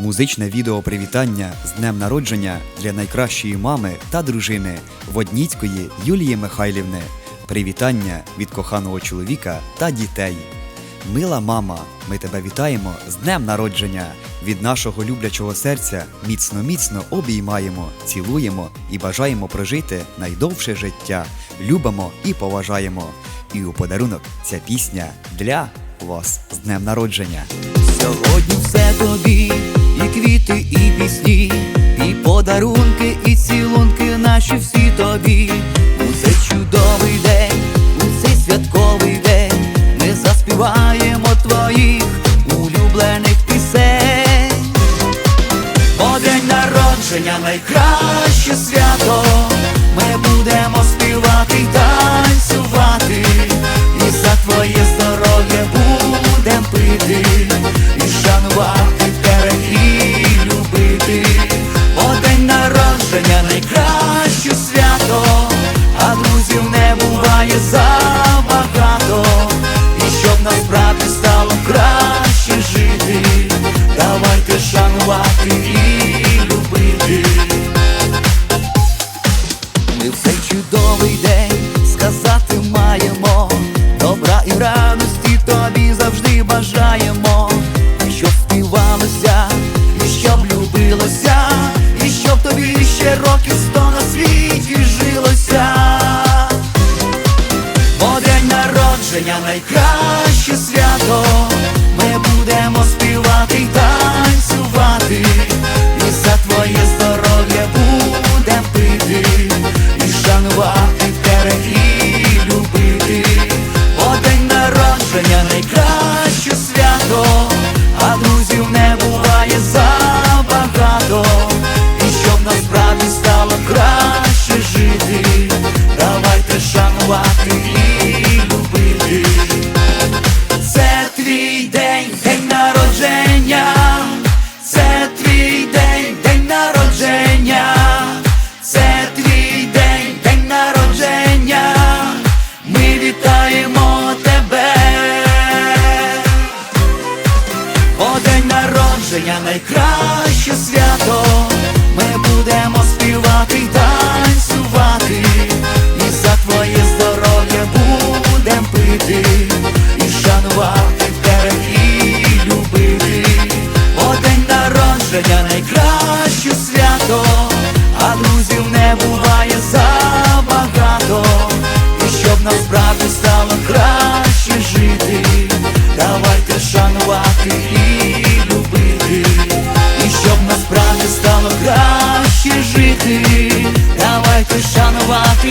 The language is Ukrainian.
Музичне відео привітання з днем народження для найкращої мами та дружини Водніцької Юлії Михайлівни. Привітання від коханого чоловіка та дітей. Мила мама, ми тебе вітаємо з днем народження. Від нашого люблячого серця міцно-міцно обіймаємо, цілуємо і бажаємо прожити найдовше життя. Любимо і поважаємо. І у подарунок ця пісня для вас з днем народження. Сьогодні все тобі, і квіти, і пісні, і подарунки, і цілунки наші всі тобі. У цей чудовий день, у цей святковий день, ми заспіваємо твоїх улюблених пісень. О день народження найкраще буває забагато. І щоб насправді стало краще жити, давайте шанувати і любити. Ми в цей чудовий день сказати маємо добра і радості тобі завжди бажаємо, І щоб співалося, і щоб любилося, і щоб тобі ще років сто народження найкраще свято. Ми будемо співати й танцювати, і за твоє здоров'я будем пити, і шанувати тебе і любити. О день народження найкраще Бо день народження найкраще свято. Ми будемо співати й жити, давайте шанувати